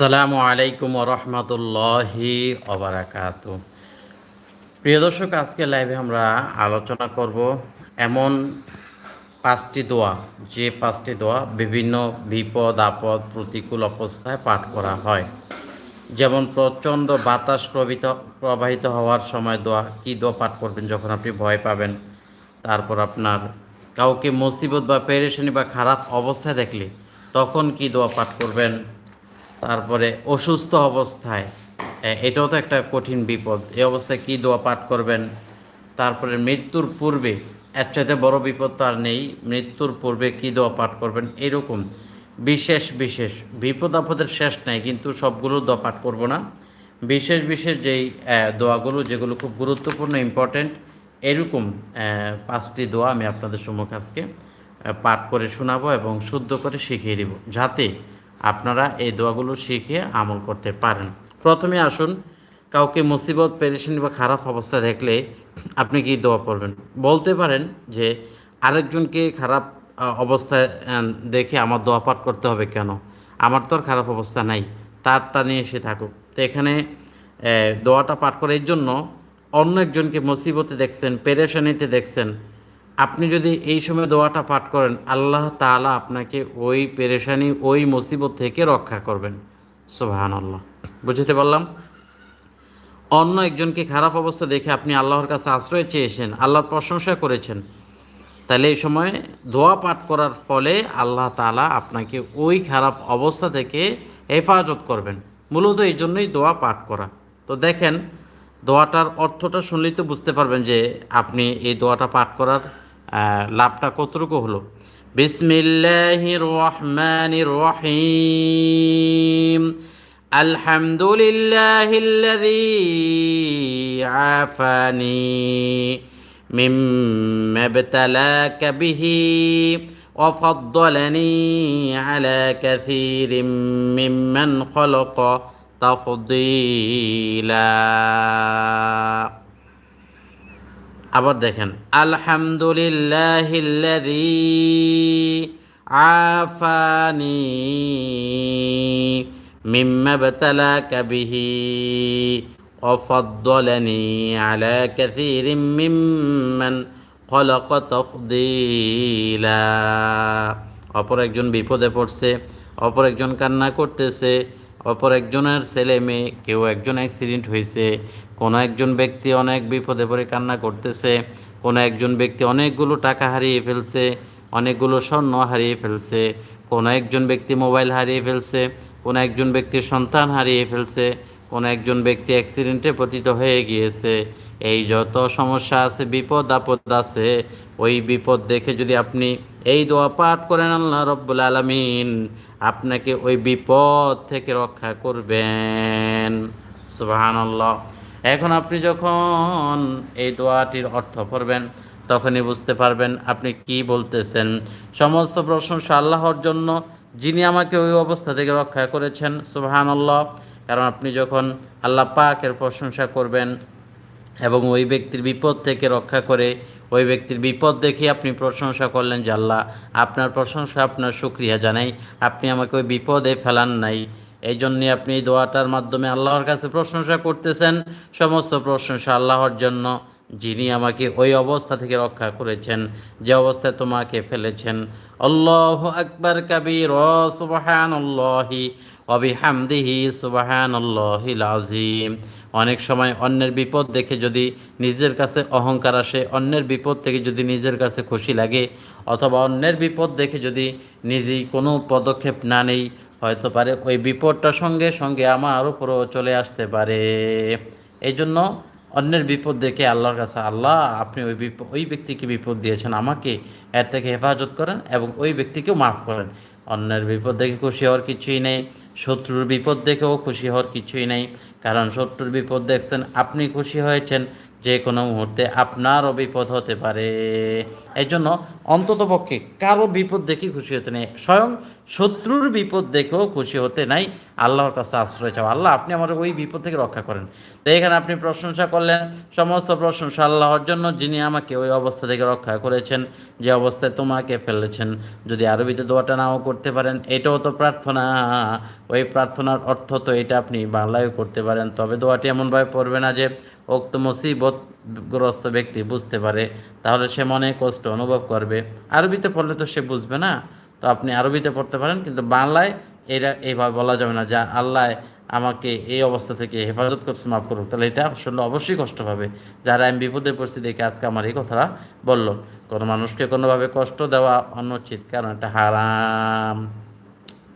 আসসালামু আলাইকুম রহমতুল্লাহি অবরাকাত প্রিয় দর্শক, আজকে লাইভে আমরা আলোচনা করব এমন পাঁচটি দোয়া, যে পাঁচটি দোয়া বিভিন্ন বিপদ, আপদ, প্রতিকূল অবস্থায় পাঠ করা হয়। যেমন প্রচণ্ড বাতাস প্রবিত, প্রবাহিত হওয়ার সময় দোয়া, কী দোয়া পাঠ করবেন যখন আপনি ভয় পাবেন? তারপর আপনার কাউকে মুসিবত বা পেরেশানি বা খারাপ অবস্থায় দেখলে তখন কি দোয়া পাঠ করবেন? তারপরে অসুস্থ অবস্থায় এটাও তো একটা কঠিন বিপদ। এই অবস্থায় কি দোয়া পাঠ করবেন? তারপরে মৃত্যুর পূর্বে, এর চাইতে বড় বিপদ তো আর নেই, মৃত্যুর পূর্বে কি দোয়া পাঠ করবেন? এরকম বিশেষ বিশেষ, বিপদ আপদের শেষ নাই, কিন্তু সবগুলো দোয়া পাঠ করব না। বিশেষ বিশেষ যেই দোয়াগুলো, যেগুলো খুব গুরুত্বপূর্ণ ইম্পর্ট্যান্ট এরকম পাঁচটি দোয়া আমি আপনাদের সম্মুখে আজকে পাঠ করে শোনাবো এবং শুদ্ধ করে শিখিয়ে দিব, যাতে আপনারা এই দোয়াগুলো শিখে আমল করতে পারেন। প্রথমে আসুন, কাউকে মুসিবত, পেরেশানি বা খারাপ অবস্থা দেখলে আপনি কি দোয়া পড়বেন? বলতে পারেন যে, আরেকজনকে খারাপ অবস্থায় দেখে আমার দোয়া পাঠ করতে হবে কেন? আমার তো আর খারাপ অবস্থা নাই, তারটা নিয়ে এসে থাকুক। তো এখানে দোয়াটা পাঠ করার জন্য অন্য একজনকে মুসিবতে দেখছেন, পেরেশানিতে দেখছেন আপনি যদি এই সময় দোয়াটা পাঠ করেন, আল্লাহ তাআলা আপনাকে ওই পেরেশানি, ওই মুসিবত থেকে রক্ষা করবেন। সুবহান আল্লাহ বুঝতে পারলাম? অন্য একজনকে খারাপ অবস্থা দেখে আপনি আল্লাহর কাছে আশ্রয় চেয়েছেন, আল্লাহর প্রশংসা করেছেন, তাহলে এই সময় দোয়া পাঠ করার ফলে আল্লাহ তাআলা আপনাকে ওই খারাপ অবস্থা থেকে হেফাজত করবেন। মূলত এই জন্যই দোয়া পাঠ করা। তো দেখেন, দোয়াটার অর্থটা শুনলেই তো বুঝতে পারবেন যে আপনি এই দোয়াটা পাঠ করার লাভটা কতটুকু হলো বিসমিল্লাহির রহমানির রহিম الحمد لله الذي عافاني مما ابتلاك به وفضلني على كثير ممن خلق تفضيلا আবার দেখেন আলহামদুলিল্লাহিল্লাযী আফানি মিম্মা বাতালাকা বিহি وفضلني على كثير ممن خلق تفضيلا অপর একজন বিপদে পড়ছে অপর একজন কান্না করতেছে অপর একজনের ছেলে মেয়ে কেউ একজন অ্যাক্সিডেন্ট হয়েছে কোনো একজন ব্যক্তি অনেক বিপদে পড়ে কান্না করতেছে, কোনো একজন ব্যক্তি অনেকগুলো টাকা হারিয়ে ফেলছে, অনেকগুলো স্বর্ণ হারিয়ে ফেলছে, কোনো একজন ব্যক্তি মোবাইল হারিয়ে ফেলছে, কোনো একজন ব্যক্তির সন্তান হারিয়ে ফেলছে, কোনো একজন ব্যক্তি অ্যাক্সিডেন্টে পতিত হয়ে গিয়েছে। এই যত সমস্যা আছে, বিপদ আপদ আছে, ওই বিপদ দেখে যদি আপনি এই দোয়া পাঠ করেন আল্লাহ রব্বুল আলমিন, আপনাকে ওই বিপদ থেকে রক্ষা করবেন। সুবহানাল্লাহ। এখন আপনি যখন এই দোয়াটির অর্থ পড়বেন, তখনই বুঝতে পারবেন আপনি কি বলতেছেন। সমস্ত প্রশংসা আল্লাহর জন্য, যিনি আমাকে ওই অবস্থা থেকে রক্ষা করেছেন, সুবহানাল্লাহ। কারণ আপনি যখন আল্লাহ পাকের প্রশংসা করবেন এবং ওই ব্যক্তির বিপদ থেকে রক্ষা করে, ওই ব্যক্তির বিপদ দেখে আপনি প্রশংসা করলেন যে আল্লাহ, আপনার প্রশংসা, আপনার শুক্রিয়া জানাই। আপনি আমাকে ওই বিপদে ফেলান নাই। এই জন্যে আপনি এই দোয়াটার মাধ্যমে আল্লাহর কাছে প্রশংসা করতেছেন। সমস্ত প্রশংসা আল্লাহর জন্য, যিনি আমাকে ওই অবস্থা থেকে রক্ষা করেছেন, যে অবস্থায় তোমাকে ফেলেছেন। আল্লাহ আকবর কবির সুবাহান আল্লাহি অবিহামদিহি সুবাহান আল্লাহিল আজিম অনেক সময় অন্যের বিপদ দেখে যদি নিজের কাছে অহংকার আসে, অন্যের বিপদ থেকে যদি নিজের কাছে খুশি লাগে, অথবা অন্যের বিপদ দেখে যদি নিজেই কোনো পদক্ষেপ না নেই হয়তো পারে, ওই বিপদটা সঙ্গে সঙ্গে আমার উপরও চলে আসতে পারে। এই জন্য অন্যের বিপদ দেখে আল্লাহর কাছে, আল্লাহ, আপনি ওই বিপদ ওই ব্যক্তিকে বিপদ দিয়েছেন, আমাকে এর থেকে হেফাজত করেন এবং ওই ব্যক্তিকেও মাফ করেন। অন্যের বিপদ দেখে খুশি হওয়ার কিছুই নেই, শত্রুর বিপদ দেখেও খুশি হওয়ার কিছুই নেই। কারণ শত্রুর বিপদ দেখছেন, আপনি খুশি হয়েছেন যে কোনো মুহূর্তে আপনারও বিপদ হতে পারে। এই জন্য অন্তত পক্ষে কারও বিপদ দেখে খুশি হতে নেই। স্বয়ং শত্রুর বিপদ দেখেও খুশি হতে নাই। আল্লাহর কাছে আশ্রয় চাও। আল্লাহ, আপনি আমার ওই বিপদ থেকে রক্ষা করেন। তো এখানে আপনি প্রশংসা করলেন। সমস্ত প্রশংসা আল্লাহর জন্য, যিনি আমাকে ওই অবস্থা থেকে রক্ষা করেছেন, যে অবস্থায় তোমাকে ফেলেছেন। যদি আরবিতে দোয়াটা নাও করতে পারেন, এটাও তো প্রার্থনা। ওই প্রার্থনার অর্থ তো এটা আপনি বাংলায়ও করতে পারেন। তবে দোয়াটি এমনভাবে পড়বে না যে উক্ত মুসিবতগ্রস্ত ব্যক্তি বুঝতে পারে, তাহলে সে মনে কষ্ট অনুভব করবে। আরবিতে পড়লে তো সে বুঝবে না। তো আপনি আরবিতে পড়তে পারেন, কিন্তু বাংলায় এরা এইভাবে বলা যাবে না যা আল্লাহ আমাকে এই অবস্থা থেকে হেফাজত করছে, মাফ করুক। তাহলে এটা শুনলে অবশ্যই কষ্ট পাবে। যারা আমি বিপদে পড়ছি দেখে আজকে আমার এই কথাটা বলল। কোনো মানুষকে কোনোভাবে কষ্ট দেওয়া অনুচিত, কারণ এটা হারাম।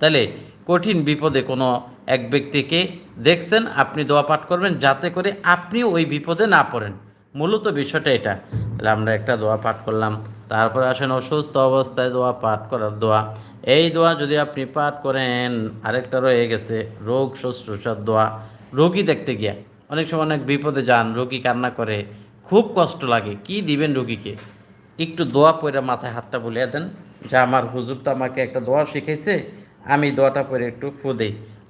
তাহলে কঠিন বিপদে কোনো এক ব্যক্তিকে দেখছেন, আপনি দোয়া পাঠ করবেন যাতে করে আপনি ওই বিপদে না পড়েন। মূলত বিষয়টা এটা। তাহলে আমরা একটা দোয়া পাঠ করলাম। তারপরে আসেন, অসুস্থ অবস্থায় দোয়া পাঠ করার দোয়া। এই দোয়া যদি আপনি পাঠ করেন, আরেকটা রয়ে গেছে, রোগ শুশ্রূষার দোয়া। রোগী দেখতে গিয়া, অনেক সময় অনেক বিপদে যান, রোগী কান্না করে, খুব কষ্ট লাগে। কি দিবেন রোগীকে? একটু দোয়া পরে মাথায় হাতটা বুলিয়ে দেন। যে, আমার হুজুর তো আমাকে একটা দোয়া শিখাইছে, আমি দোয়াটা পরে একটু ফু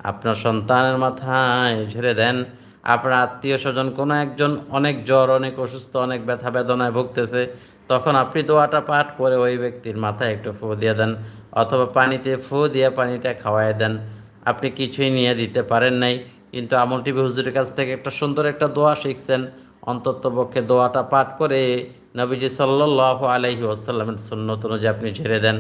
আপনার সন্তানের মাথায় ঝেড়ে দেন। আপনার আত্মীয় স্বজন, কোনো একজন অনেক জ্বর, অনেক অসুস্থ, অনেক ব্যথা বেদনায় ভুগতেছে, তখন আপনি দোয়াটা পাঠ করে ওই ব্যক্তির মাথায় একটু ফু দিয়ে দেন অথবা পানিতে ফু দিয়ে পানিটা খাওয়াই দেন। আপনি কিছুই নিয়ে দিতে পারেন নাই। কিন্তু আমল টিভি হুজুরের কাছ থেকে একটা সুন্দর একটা দোয়া শিখছেন। অন্তত পক্ষে দোয়াটা পাঠ করে নবীজি সাল্লাহ আলাইহি আসাল্লামের সুন্নত অনুযায়ী আপনি ঝেড়ে দেন।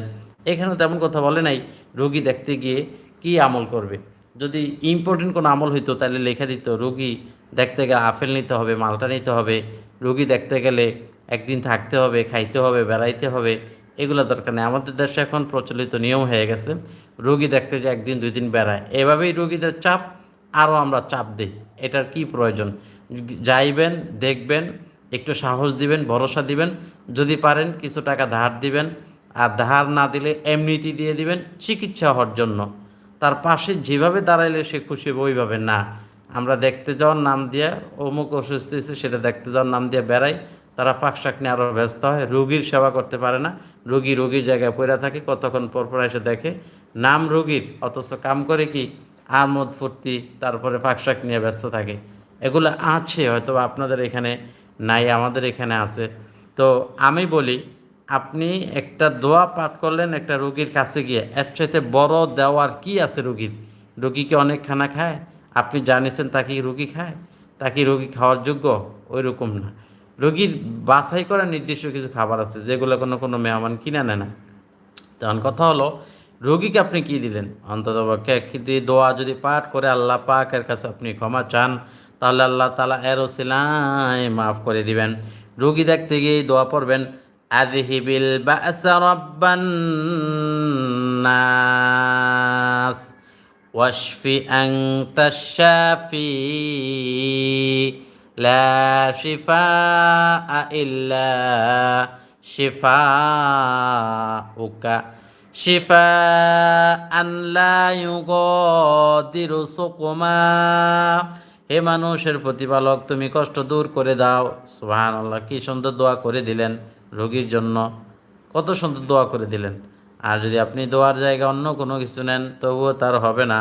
এখানে তেমন কথা বলে নাই। রুগী দেখতে গিয়ে কি আমল করবে? যদি ইম্পর্টেন্ট কোনো আমল হইতো, তাহলে লেখা দিত, রুগী দেখতে গেলে আপেল নিতে হবে, মালটা নিতে হবে, রুগী দেখতে গেলে একদিন থাকতে হবে, খাইতে হবে, বেড়াইতে হবে, এগুলো দরকার নেই। আমাদের দেশে এখন প্রচলিত নিয়ম হয়ে গেছে, রুগী দেখতে যে একদিন, দুই দিন বেড়ায়। এভাবেই রুগীদের চাপ আরও আমরা চাপ দিই, এটার কি প্রয়োজন? যাইবেন, দেখবেন, একটু সাহস দিবেন, ভরসা দিবেন, যদি পারেন কিছু টাকা ধার দিবেন, আর ধার না দিলে এমনিটি দিয়ে দিবেন চিকিৎসা হওয়ার জন্য। তার পাশে যেভাবে দাঁড়াইলে সে খুশি হবে, ওইভাবে না। আমরা দেখতে যাওয়ার নাম দিয়ে অমুক অসুস্থ হয়েছে, সেটা দেখতে যাওয়ার নাম দিয়ে বেড়াই। তারা পাক শাক নিয়ে আরও ব্যস্ত হয়, রুগীর সেবা করতে পারে না। রুগী রুগীর জায়গায় পড়ে থাকে, কতক্ষণ পর পর এসে দেখে। নাম রুগীর, অথচ কাম করে কি? আমোদ, ফুর্তি, তারপরে পাক শাক নিয়ে ব্যস্ত থাকে। এগুলো আছে হয়তো আপনাদের এখানে, নাই আমাদের এখানে আছে। তো আমি বলি আপনি একটা দোয়া পাঠ করলেন একটা রোগীর কাছে গিয়ে, এর চাইতে বড় দেওয়ার কি আছে রোগীর? রোগীকে অনেক খানা খায়? আপনি জানিয়েছেন তাকে রোগী খায়? তাকে রোগী খাওয়ার যোগ্য? ওই রকম না। রোগীর বাছাই করা নির্দিষ্ট কিছু খাবার আছে, যেগুলো কোনো কোনো মেহমান কিনে নেয় না। তখন কথা হলো, রোগীকে আপনি কি দিলেন? অন্তত দোয়া যদি পাঠ করে আল্লাহ পাকের কাছে আপনি ক্ষমা চান, তাহলে আল্লাহ তালা এর ওসিলায় মাফ করে দিবেন। রোগী দেখতে গিয়ে দোয়া পড়বেন আযহিবিল বা'সা রাব্বান ওয়াশফি আনতাশ শাফি, লা শিফাআ ইল্লা শিফাউকা, শিফাআন লা ইউগাদিরু সুকমা। হে মানুষের প্রতিপালক, তুমি কষ্ট দূর করে দাও। সুহান আল্লাহ কি সুন্দর দোয়া করে দিলেন। রোগীর জন্য কত সুন্দর দোয়া করে দিলেন। আর যদি আপনি দোয়ার জায়গা অন্য কোনো কিছু নেন, তবুও তার হবে না,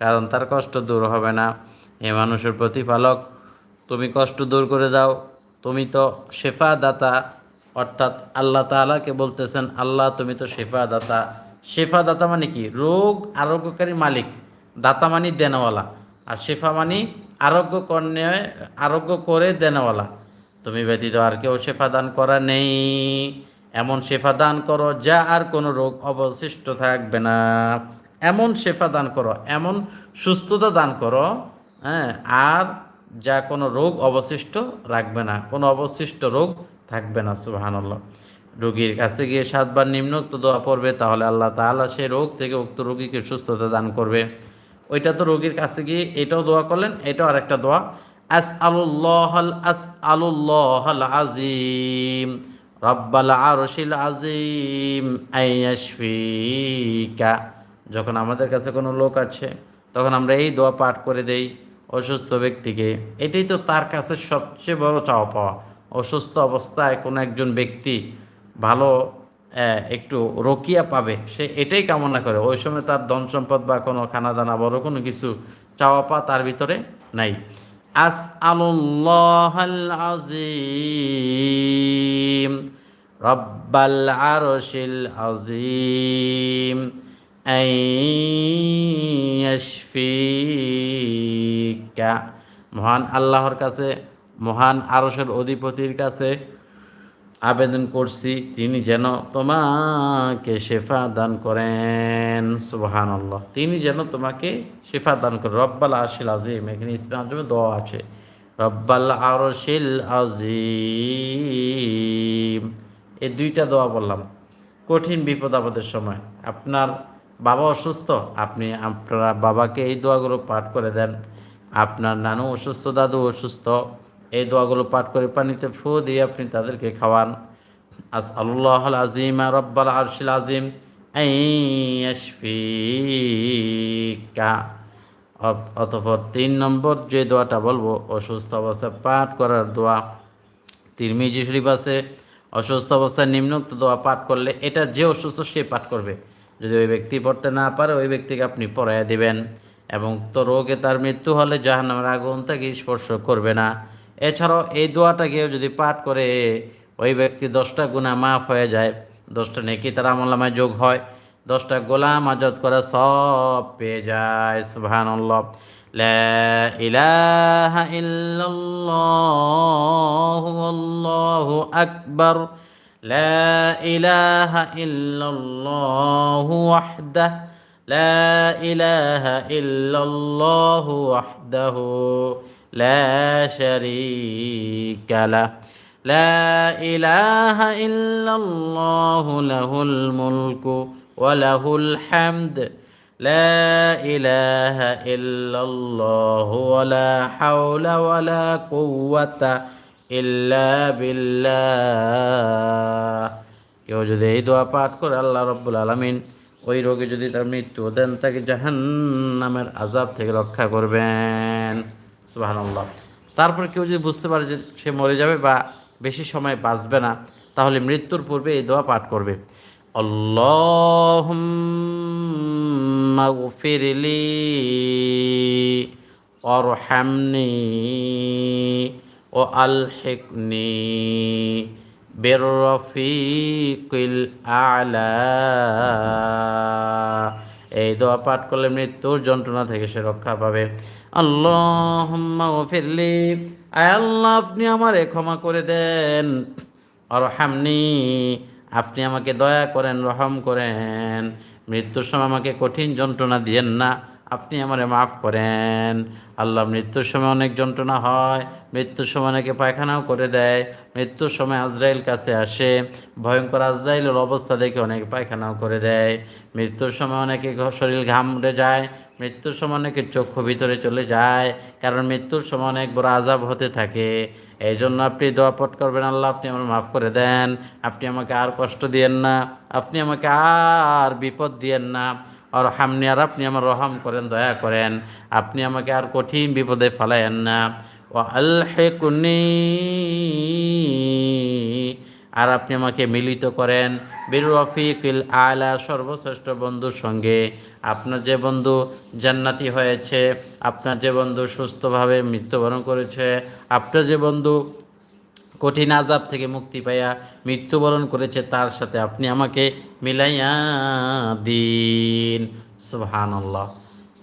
কারণ তার কষ্ট দূর হবে না। এ মানুষের প্রতিপালক, তুমি কষ্ট দূর করে দাও। তুমি তো শেফা দাতা অর্থাৎ আল্লাহ তাআলাকে বলতেছেন, আল্লাহ, তুমি তো শেফা দাতা শেফা দাতা মানে কি? রোগ আরোগ্যকারী মালিক। দাতা মানি দেনওয়ালা। আর শেফা মানি আরোগ্য কর্ণে, আরোগ্য করে দেনওয়ালা। তুমি ব্যতীত আর কেউ শেফা দান করা নেই। এমন শেফা দান করো যা আর কোনো রোগ অবশিষ্ট থাকবে না। এমন শেফা দান করো, এমন সুস্থতা দান করো হ্যাঁ আর যা কোনো রোগ অবশিষ্ট রাখবে না, কোনো অবশিষ্ট রোগ থাকবে না সুবাহান্লাহ রোগীর কাছে গিয়ে সাতবার নিম্নোক্ত দোয়া পড়বে, তাহলে আল্লাহ তাআলা সেই রোগ থেকে উক্ত রোগীকে সুস্থতা দান করবে। ওইটা তো রোগীর কাছে গিয়ে এটাও দোয়া করলেন, এটাও আরেকটা দোয়া। আস আজিম আজিম যখন আমাদের কাছে কোনো লোক আছে, তখন আমরা এই দোয়া পাঠ করে দেই অসুস্থ ব্যক্তিকে। এটাই তো তার কাছে সবচেয়ে বড় চাওয়া পাওয়া। অসুস্থ অবস্থায় কোনো একজন ব্যক্তি ভালো একটু রকিয়া পাবে, সে এটাই কামনা করে। ওই সময় তার ধন সম্পদ বা কোনো খানা দানা বড় কোনো কিছু চাওয়া পাওয়া তার ভিতরে নাই। আস আল্লাহ আজিম রব্বাল আরশিল আজিম أن يشفيك মহান আল্লাহর কাছে মহান আরশের অধিপতির কাছে আবেদন করছি, তিনি যেন তোমাকে শেফা দান করেন। সুবহান আল্লাহ তিনি যেন তোমাকে শেফা দান করেন। রব্বাল আরশিল আজিম এখানে ইসলাম দোয়া আছে। রব্বাল আরশিল আজিম এই দুইটা দোয়া বললাম। কঠিন বিপদ আপদের সময়। আপনার বাবা অসুস্থ, আপনি আপনার বাবাকে এই দোয়াগুলো পাঠ করে দেন। আপনার নানু অসুস্থ, দাদু অসুস্থ। এই দোয়াগুলো পাঠ করে পানিতে ফু দিয়ে আপনি তাদেরকে খাওয়ান। আস আল্লাহ আজিম রব্বাল আরশিল আজিম অতপর তিন নম্বর যে দোয়াটা বলব, অসুস্থ অবস্থায় পাঠ করার দোয়া। তিরমিজি শরীফ আছে, অসুস্থ অবস্থায় নিম্নোক্ত দোয়া পাঠ করলে এটা যে অসুস্থ সে পাঠ করবে। যদি ওই ব্যক্তি পড়তে না পারে, ওই ব্যক্তিকে আপনি পড়াইয়া দিবেন। এবং তো রোগে তার মৃত্যু হলে জাহান্নামের আগুন তাকে স্পর্শ করবে না। এছাড়াও এই দোয়াটা কেউ যদি পাঠ করে ওই ব্যক্তি দশটা গুণা মাফ হয়ে যায় দশটা নেকি তার আমলামায় যোগ হয় দশটা গোলাম আজত করে সব পেয়ে যায় সুবহানাল্লাহ লা ইলাহা ইল্লাল্লাহু আল্লাহু আকবার لا إله إلا الله وحده لا إله إلا الله وحده لا شريك له لا إله إلا الله له الملك وله الحمد لا إله إلا الله ولا حول ولا قوة ইল্লা বিল্লাহ কেউ যদি এই দোয়া পাঠ করে আল্লাহ রব্বুল আলমিন ওই রোগে যদি তার মৃত্যু দেন তাকে জাহান নামের আজাব থেকে রক্ষা করবেন সুবহানাল্লাহ। তারপর কেউ যদি বুঝতে পারে যে সে মরে যাবে বা বেশি সময় বাঁচবে না, তাহলে মৃত্যুর পূর্বে এই দোয়া পাঠ করবে। আল্লাহুম্মা গফিরলি ওয়ারহামনি ও আলহিকনি বেরফিকিল আলা। এই দোয়া পাঠ করলে মৃত্যুর যন্ত্রণা থেকে সে রক্ষা পাবে। আল্লাহ ফিরলি আয় আল্লাহ, আপনি আমারে ক্ষমা করে দেন। আর হামনি আপনি আমাকে দয়া করেন, রহম করেন। মৃত্যুর সময় আমাকে কঠিন যন্ত্রণা দিয়েন না। আপনি আমারে মাফ করেন। আল্লাহ মৃত্যুর সময় অনেক যন্ত্রণা হয়, মৃত্যুর সময় অনেকে পায়খানাও করে দেয়, মৃত্যুর সময় আজরাইল কাছে আসে, ভয়ঙ্কর আজরাইলের অবস্থা দেখে অনেকে পায়খানাও করে দেয়, মৃত্যুর সময় অনেকে শরীর ঘামড়ে যায়, মৃত্যুর সময় অনেকে চক্ষু ভিতরে চলে যায়, কারণ মৃত্যুর সময় অনেক বড় আজাব হতে থাকে। এই জন্য আপনি দোয়া পট করবেন, আল্লাহ আপনি আমার মাফ করে দেন, আপনি আমাকে আর কষ্ট দিয়েন না, আপনি আমাকে আর বিপদ দিয়েন না। আর হামনি আর আপনি আমার রহম করেন, দয়া করেন। আপনি আমাকে আর কঠিন বিপদে ফেলায়েন না। ও আল্হেকুনি। আর আপনি আমাকে মিলিত করেন। বীর রফিকুল আলা, সর্বশ্রেষ্ঠ বন্ধুর সঙ্গে। আপনার যে বন্ধু জান্নাতি হয়েছে, আপনার যে বন্ধু সুস্থভাবে মৃত্যুবরণ করেছে, আপনার যে বন্ধু কঠিন আজাব থেকে মুক্তি পাইয়া মৃত্যুবরণ করেছে, তার সাথে আপনি আমাকে মিলাইয়া দিন। সুবহানাল্লাহ।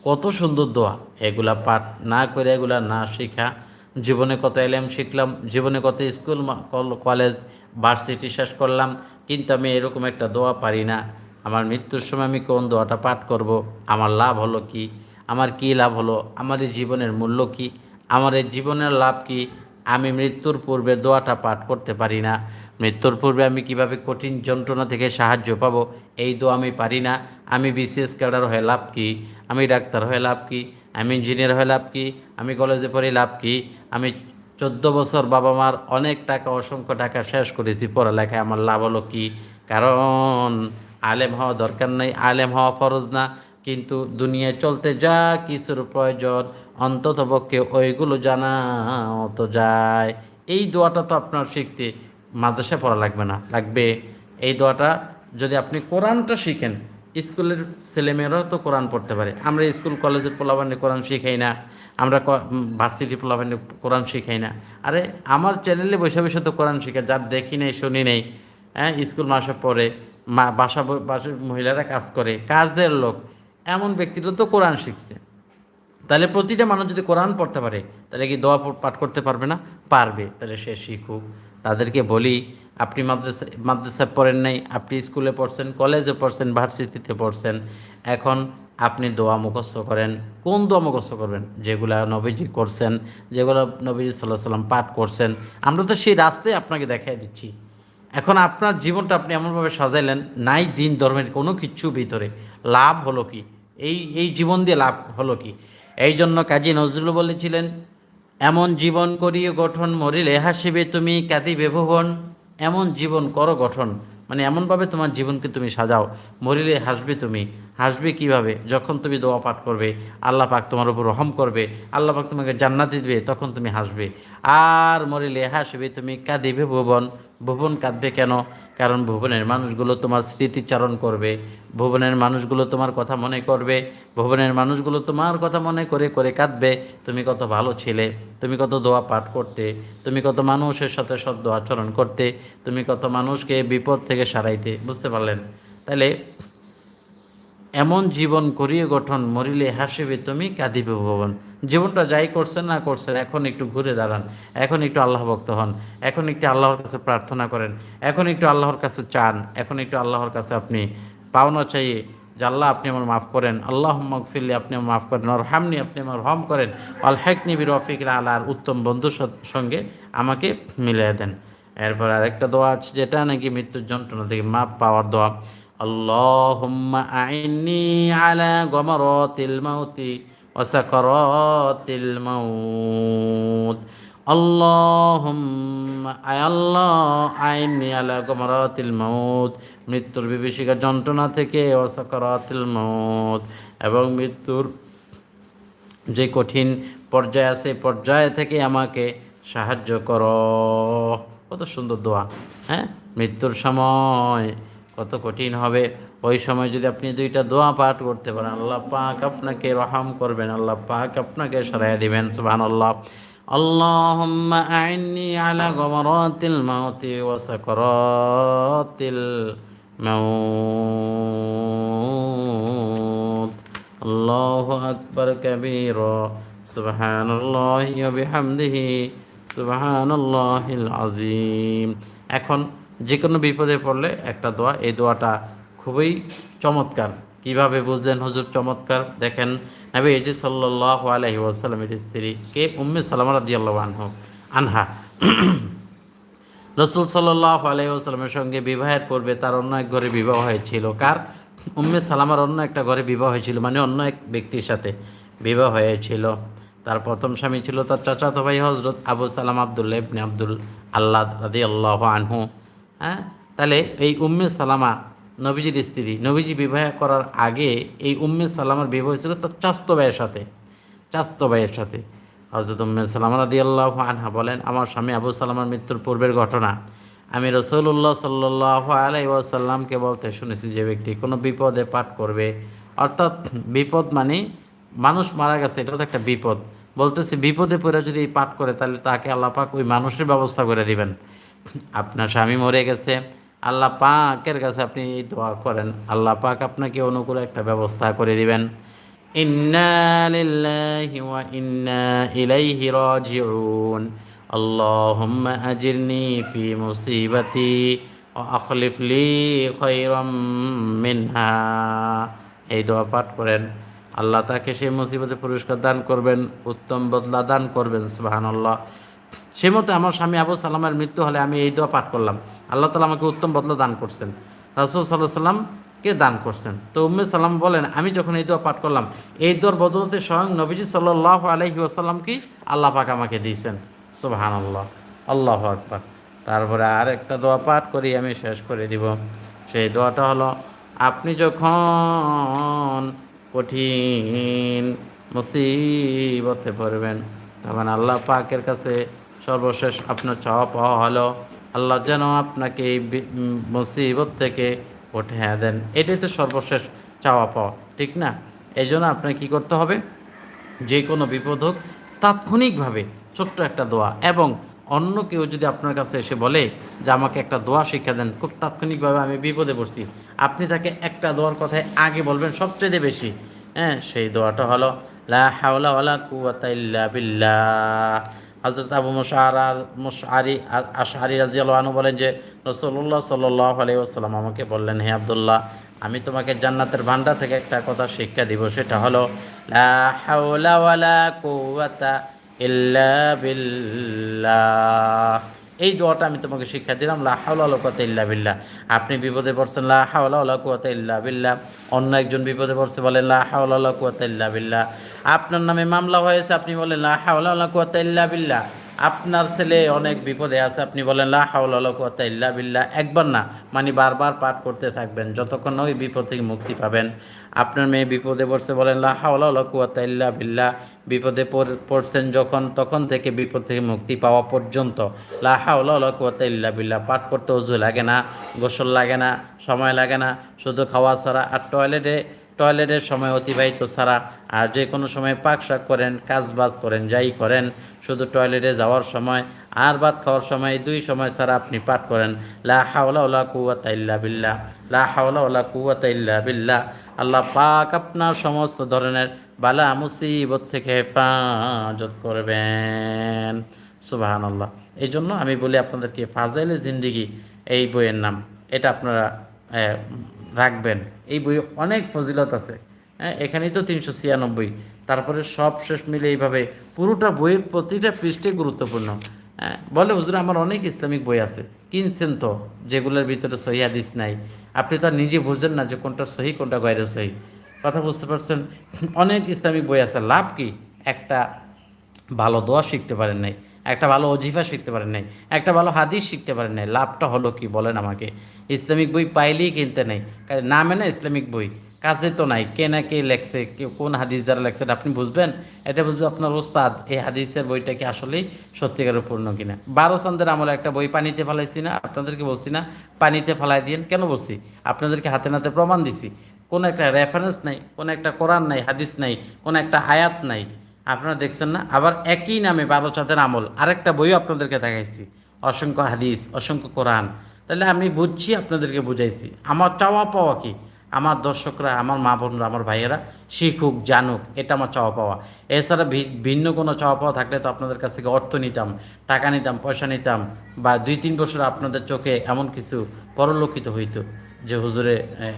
কত সুন্দর দোয়া। এগুলা পাঠ না করে এগুলা না শিখা। জীবনে কত এলএম শিখলাম, জীবনে কত স্কুল কল- কলেজ, ভার্সিটি শেষ করলাম, কিন্তু আমি এরকম একটা দোয়া পারি না। আমার মৃত্যুর সময় আমি কোন দোয়াটা পাঠ করব? আমার লাভ হলো কি? আমার কি লাভ হলো? আমার জীবনের মূল্য কি? আমার এই জীবনের লাভ কি? আমি মৃত্যুর পূর্বে দোয়াটা পাঠ করতে পারি না। মৃত্যুর পূর্বে আমি কীভাবে কঠিন যন্ত্রণা থেকে সাহায্য পাবো? এই দোয়া আমি পারি না। আমি বিসিএস ক্যাডার হয়ে লাভ কি? আমি ডাক্তার হয়ে লাভ কি? আমি ইঞ্জিনিয়ার হয়ে লাভ কি? আমি কলেজে পড়ে লাভ কি? আমি চোদ্দ বছর বাবা মার অনেক টাকা, অসংখ্য টাকা শেষ করেছি পড়ালেখায়। আমার লাভ হলো কি? কারণ আলেম হওয়া দরকার নেই। আলেম হওয়া ফরজ না। কিন্তু দুনিয়ায় চলতে যা কিছুর প্রয়োজন অন্তত পক্ষে ওইগুলো জানা তো যায়। এই দোয়াটা তো আপনার শিখতে মাদ্রাসায় পড়া লাগবে না, লাগবে। এই দোয়াটা যদি আপনি কোরআনটা শিখেন, স্কুলের ছেলেমেয়েরাও তো কোরআন পড়তে পারে। আমরা স্কুল, কলেজের পোলাবানে কোরআন শিখাই না, আমরা ভার্সিটি পোলাবানে কোরআন শিখাই না। আরে আমার চ্যানেলে বসে বসে তো কোরআন শিখে যার দেখি নেই, শুনি নেই হ্যাঁ স্কুল মাসে পড়ে, মা বাসা বাসার মহিলারা কাজ করে, কাজের লোক। এমন ব্যক্তিরা তো কোরআন শিখছে। তাহলে প্রতিটা মানুষ যদি কোরআন পড়তে পারে, তাহলে কি দোয়া পাঠ করতে পারবে না? পারবে। তাহলে সে শিখুক। তাদেরকে বলি, আপনি মাদ্রাসা মাদ্রাসা পড়েন নাই, আপনি স্কুলে পড়ছেন কলেজে পড়ছেন, ভার্সিটিতে পড়ছেন, এখন আপনি দোয়া মুখস্থ করেন। কোন দোয়া মুখস্থ করবেন? যেগুলা নবীজি করছেন, যেগুলো নবীজি সাল্লাহ সাল্লাম পাঠ করছেন। আমরা তো সেই রাস্তায় আপনাকে দেখাই দিচ্ছি। এখন আপনার জীবনটা আপনি এমনভাবে সাজাইলেন, নাই দিন ধর্মের কোনো কিচ্ছু ভিতরে। লাভ হলো কি? এই এই জীবন দিয়ে লাভ হলো কি? এই জন্য কাজী নজরুল বলেছিলেন, এমন জীবন করিয়ে গঠন, মরিলে হাসিবে তুমি, কাঁদিবে ভুবন। এমন জীবন করো গঠন মানে এমনভাবে তোমার জীবনকে তুমি সাজাও, মরিলে হাসবে তুমি। হাসবে কীভাবে? যখন তুমি দোয়া পাঠ করবে, আল্লাহ পাক তোমার উপর রহম করবে, আল্লাহ পাক তোমাকে জান্নাত দিবে, তখন তুমি হাসবে। আর মরিলে হাসবে তুমি, কাঁদিবে ভুবন। ভুবন কাঁদবে কেন? কারণ ভুবনের মানুষগুলো তোমার স্মৃতিচারণ করবে, ভুবনের মানুষগুলো তোমার কথা মনে করবে, ভুবনের মানুষগুলো তোমার কথা মনে করে করে কাঁদবে। তুমি কত ভালো ছিলে, তুমি কত দোয়া পাঠ করতে, তুমি কত মানুষের সাথে সদ্য আচরণ করতে, তুমি কত মানুষকে বিপদ থেকে সারাইতে, বুঝতে পারলেন? তাহলে এমন জীবন করিয়ে গঠন, মরিলে হাসিবে তুমি, কাঁদিবে ভবন। জীবনটা যাই করছেন, না করছেন, এখন একটু ঘুরে দাঁড়ান। এখন একটু আল্লাহ ভক্ত হন। এখন একটু আল্লাহর কাছে প্রার্থনা করেন। এখন একটু আল্লাহর কাছে চান। এখন একটু আল্লাহর কাছে আপনি পাওনা চাইয়ে যে আল্লাহ আপনি আমার মাফ করেন। আল্লাহ মকফিল্লি আপনি আমার মাফ করেন। আর হামনি আপনি আমার হম করেন। আল হেকনি বি রফিক আল্লাহর উত্তম বন্ধুর সঙ্গে আমাকে মিলিয়ে দেন। এরপর আরেকটা দোয়া আছে, যেটা নাকি মৃত্যুর যন্ত্রণা থেকে মাপ পাওয়ার দোয়া। اللهم أعني على غمرات الموت وسكرات الموت اللهم আয় আল্লাহ আইনি আলা গমরাতিল মৌত মৃত্যুর বিভীষিকা যন্ত্রণা থেকে অসাকরাতিল মৌত এবং মৃত্যুর যে কঠিন পর্যায়ে আছে পর্যায় থেকে আমাকে সাহায্য করো কত সুন্দর দোয়া হ্যাঁ মৃত্যুর সময় কত কঠিন হবে ওই সময় যদি আপনি দুইটা দোয়া পাঠ করতে পারেন আল্লাহ পাক আপনাকে রহম করবেন আল্লাহ পাক আপনাকে সরাই দিবেন সুবহান আল্লাহ اللهم أعني على غمرات الموت وسكرات الموت الله أكبر كبيرا سبحان الله وبحمده سبحان الله العظيم এখন যে কোনো বিপদে পড়লে একটা দোয়া। এই দোয়াটা খুবই চমৎকার। কীভাবে বুঝলেন হুজুর চমৎকার? দেখেন নবী এটি সাল্লাহ আলহি এটি স্ত্রী কে উম্মে সালামা রাদিয়াল্লাহু আনহু, আনহা। রসুল সাল্লাহ আলহি আলাইসাল্লামের সঙ্গে বিবাহের পূর্বে তার অন্য এক ঘরে বিবাহ হয়েছিল। কার? উম্মে সালামার অন্য একটা ঘরে বিবাহ হয়েছিল মানে অন্য এক ব্যক্তির সাথে বিবাহ হয়েছিল। তার প্রথম স্বামী ছিল তার চাচাতো ভাই হজরত আবু সালাম আবদুল্লাহ ইবনে আব্দুল আল্লাহ রাদি আল্লাহ আনহু। হ্যাঁ? তাহলে এই উম্মে সালামা নবীজির স্ত্রী, নবীজি বিবাহ করার আগে এই উম্মে সালামার বিবাহ হয়েছিল তার চাস্তো ভাইয়ের সাথে, চাস্তো ভাইয়ের সাথে। হজরত উম্মে সালাম রাদি আল্লাহ আনহা বলেন, আমার স্বামী আবু সালামার মৃত্যুর পূর্বের ঘটনা। আমি রসুল্লাহ সাল্লাহ আলাই ওয়াসাল্লামকে বলতে শুনেছি যে ব্যক্তি কোনো বিপদে পাঠ করবে। অর্থাৎ বিপদ মানে মানুষ মারা গেছে, এটা তো একটা বিপদ। বলতেছি, বিপদে পড়ে যদি পাঠ করে, তাহলে তাকে আল্লাহ পাক ওই মানুষের ব্যবস্থা করে দিবেন। আপনার স্বামী মরে গেছে আল্লাহ পাকের কাছে আপনি এই দোয়া করেন আল্লাহ পাক আপনাকে অনুকূল একটা ব্যবস্থা করে দিবেন إنا لله وإنا إليه راجعون اللهم أجرني في مصيبتي وأخلف لي خيرا منها এই দোয়া পাঠ করেন আল্লাহ তাকে সেই মুসিবতে পুরস্কার দান করবেন উত্তম বদলা দান করবেন সুবাহান আল্লাহ সে মতো আমার স্বামী আবু সালামের মৃত্যু হলে আমি এই দোয়া পাঠ করলাম। আল্লাহ তালা আমাকে উত্তম বদলা দান করছেন। রাসুল সাল্লাহ সাল্লামকে দান করছেন? তো উম্মে সাল্লাম বলেন, আমি যখন এই দোয়া পাঠ করলাম, এই দোয়ার বদলতে স্বয়ং নবীজি সাল্লাহ আলহি আসাল্লামকে আল্লাহ পাক আমাকে দিয়েছেন। সুবাহান আল্লাহ আল্লাহ আকবার। তারপরে আর একটা দোয়া পাঠ করি, আমি শেষ করে দিব। সেই দোয়াটা হলো, আপনি যখন কঠিন মুসিবতে পড়বেন, তখন আল্লাহ পাকের কাছে সর্বশেষ আপনার চাওয়া পাওয়া হলো। আল্লাহ যেন আপনাকে এই মুসিবত থেকে উঠে দেন। এটাই তো সর্বশেষ চাওয়া পাওয়া, ঠিক না? এই জন্য আপনাকে কী করতে হবে? যে কোনো বিপদ হোক, তাৎক্ষণিকভাবে ছোট্ট একটা দোয়া এবং অন্য কেউ যদি আপনার কাছে এসে বলে যে, আমাকে একটা দোয়া শিক্ষা দেন, খুব তাৎক্ষণিকভাবে আমি বিপদে পড়ছি। আপনি তাকে একটা দোয়ার কথায় আগে বলবেন, সবচেয়ে বেশি। হ্যাঁ সেই দোয়াটা হলো, লা হাওলা ওয়ালা কুওয়াতা ইল্লা বিল্লাহ। হযরত আবু মুশআরি আশআরি রাদিয়াল্লাহু আনহু বলেন যে, রাসূলুল্লাহ সাল্লাল্লাহু আলাইহি ওয়াসাল্লাম আমাকে বললেন, হে আবদুল্লাহ, আমি তোমাকে জান্নাতের ভান্ডার থেকে একটা কথা শিক্ষা দিব, সেটা হলো এই দোয়াটা আমি তোমাকে শিক্ষা দিলাম, লা হাওলা ওয়ালা ইল্লা বিল্লাহ। আপনি বিপদে পড়ছেন, লা হাওলা ওয়ালা ইল্লা বিল্লাহ। অন্য একজন বিপদে পড়ছে, বলেন, লা হাওলা ওয়ালা ইল্লা বিল্লাহ। আপনার নামে মামলা হয়েছে, আপনি বলেন, লা হাওলা আপনার ছেলে অনেক বিপদে আছে, আপনি বলেন, লা হাওলা ইল্লা একবার না মানে বারবার পাঠ করতে থাকবেন, যতক্ষণ ওই বিপদ থেকে মুক্তি পাবেন। আপনার মেয়ে বিপদে পড়ছে, বলেন, লা হাওলা ওয়ালা ইল্লা বিপদে পড়- পড়ছেন যখন, তখন থেকে বিপদ থেকে মুক্তি পাওয়া পর্যন্ত, লা হাওলা বিল্লাহ। পাঠ করতে অজু লাগে না, গোসল লাগে না, সময় লাগে না, শুধু খাওয়া ছাড়া আর টয়লেটে, টয়লেটের সময় অতিবাহিত ছাড়া আর যে কোনো সময় পাক শাক করেন, কাজ বাজ করেন, যাই করেন, শুধু টয়লেটে যাওয়ার সময় আর ভাত খাওয়ার সময় দুই সময় ছাড়া আপনি পাঠ করেন। লা হাওলা ওলা কুয়াতা ইল্লা বিল্লাহ, লা হাওলা ওলা আল্লাহ পাক আপনার সমস্ত ধরনের বালা মুসিবত থেকে হেফাজত করবেন। সুবাহান আল্লাহ এই জন্য আমি বলি আপনাদেরকে ফাজাইলে জিন্দিগি এই বইয়ের নাম, এটা আপনারা রাখবেন। এই বই অনেক ফজিলত আছে। এখানেই তো তিনশো ছিয়ানব্বই। তারপরে সব শেষ মিলে এইভাবে পুরোটা বইয়ের প্রতিটা পৃষ্ঠে গুরুত্বপূর্ণ। হ্যাঁ বলে হুজুর, আমার অনেক ইসলামিক বই আছে। কিনছেন তো, যেগুলোর ভিতরে সহি হাদিস নাই। আপনি তো নিজে বুঝেন না যে কোনটা সহি, কোনটা গয়রে সহি। কথা বুঝতে পারছেন? অনেক ইসলামিক বই আছে। লাভ কি? একটা ভালো দোয়া শিখতে পারেন নাই, একটা ভালো অজিফা শিখতে পারেন নাই, একটা ভালো হাদিস শিখতে পারেন নাই। লাভটা হলো কি? বলেন আমাকে। ইসলামিক বই পাইলেই কিনতে নেই। না ইসলামিক বই কাজে তো নাই, কে না কে লেখছে কোন হাদিস দ্বারা লেখছে এটা আপনি বুঝবেন? এটা বুঝবে আপনার ওস্তাদ, এই হাদিসের বইটা কি আসলেই সত্যিকারের পূর্ণ কিনা? বারো চন্দের আমলে একটা বই পানিতে ফেলাইছি না, আপনাদেরকে বলছি না, পানিতে ফেলাই দিয়েন, কেন বলছি? আপনাদেরকে হাতে নাতে প্রমাণ দিছি, কোনো একটা রেফারেন্স নাই, কোনো একটা কোরআন নাই, হাদিস নাই, কোনো একটা আয়াত নাই, আপনারা দেখছেন না? আবার একই নামে বারো চাঁদের আমল, আরেকটা বইও আপনাদেরকে দেখাইছি, অসংখ্য হাদিস, অসংখ্য কোরআন, তাহলে আমি বুঝছি, আপনাদেরকে বুঝাইছি, আমার চাওয়া পাওয়া কি? আমার দর্শকরা, আমার মা বোনরা, আমার ভাইয়েরা শিখুক, জানুক, এটা আমার চাওয়া পাওয়া। এছাড়া ভিন্ন কোনো চাওয়া পাওয়া থাকলে তো আপনাদের কাছ থেকে অর্থ নিতাম, টাকা নিতাম, পয়সা নিতাম, বা দুই তিন বছর আপনাদের চোখে এমন কিছু পরলক্ষিত হইতো। যে হুজুরে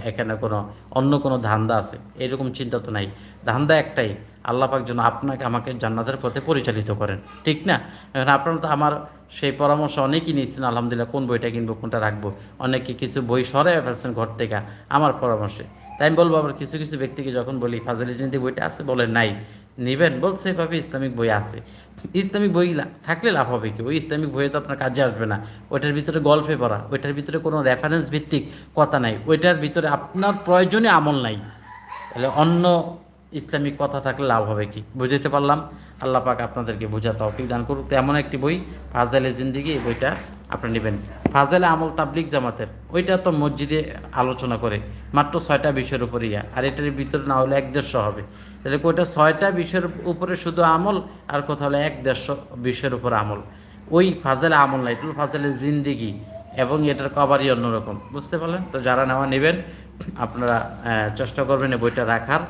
এখানে কোনো, অন্য কোনো ধান্দা আছে? এরকম চিন্তা তো নাই। ধান্দা একটাই, আল্লাহ পাক যেন আপনাকে আমাকে জান্নাতের পথে পরিচালিত করেন। ঠিক না? এখন আপনারা তো আমার সেই পরামর্শ অনেকেই নিচ্ছেন আলহামদুলিল্লাহ, কোন বইটা কিনবো, কোনটা রাখব? অনেকে কিছু বই সরে ফেলছেন ঘর থেকে আমার পরামর্শে। তাই আমি বলব আবার কিছু কিছু ব্যক্তিকে যখন বলি ফাজিল জয়ন্তী বইটা আছে? বলে, নাই। নেবেন বলছে, এভাবে ইসলামিক বই আছে। ইসলামিক বই থাকলে লাভ হবে কি? ওই ইসলামিক বইয়ে তো আপনার কাজে আসবে না। ওইটার ভিতরে গল্পে পড়া, ওইটার ভিতরে কোনো রেফারেন্স ভিত্তিক কথা নাই। ওইটার ভিতরে আপনার প্রয়োজনে আমল নাই। তাহলে অন্য ইসলামিক কথা থাকলে লাভ হবে কি? বুঝাতে পারলাম। আল্লাহ পাক আপনাদেরকে বোঝা তৌফিক দান করুক। তো এমন একটি বই, ফাজেলে জিন্দিগি, এই বইটা আপনি নেবেন। ফাজেলে আমল তাবলিক জামাতের, ওইটা তো মসজিদে আলোচনা করে, মাত্র ছয়টা বিষয়ের উপরে ইয়া আর এটার ভিতরে না হলে এক দেড়শো হবে। তাহলে ওইটা ছয়টা বিষয়ের উপরে শুধু আমল, আর কোথাও হলে এক দেড়শো বিষয়ের উপর আমল। ওই ফাজেলে আমল নাই এটা ফাজেলে জিন্দিগি, এবং এটার কভারই অন্যরকম। বুঝতে পারলেন? তো যারা নেওয়া নেবেন, আপনারা চেষ্টা করবেন এই বইটা রাখার।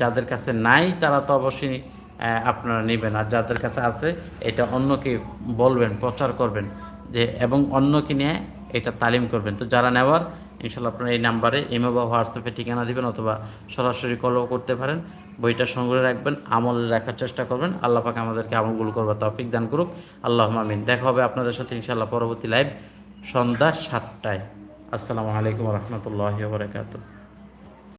যাদের কাছে নাই, তারা তো অবশ্যই আপনারা নেবেন। আর যাদের কাছে আছে, এটা অন্যকে বলবেন, প্রচার করবেন যে, এবং অন্যকে নিয়ে এটা তালিম করবেন। তো যারা নেওয়ার ইনশাল্লাহ আপনারা এই নাম্বারে, ইমো বা হোয়াটসঅ্যাপে ঠিকানা দিবেন অথবা সরাসরি কলও করতে পারেন। বইটা সংগ্রহে রাখবেন, আমল রাখার চেষ্টা করবেন। আল্লাহ পাক আমাদেরকে আমলগুলো করবার তৌফিক দান করুক। আল্লাহ আমিন। দেখা হবে আপনাদের সাথে ইনশাল্লাহ পরবর্তী লাইভ সন্ধ্যা সাতটায়। আসসালামু আলাইকুম রহমতুল্লাহ বরকাত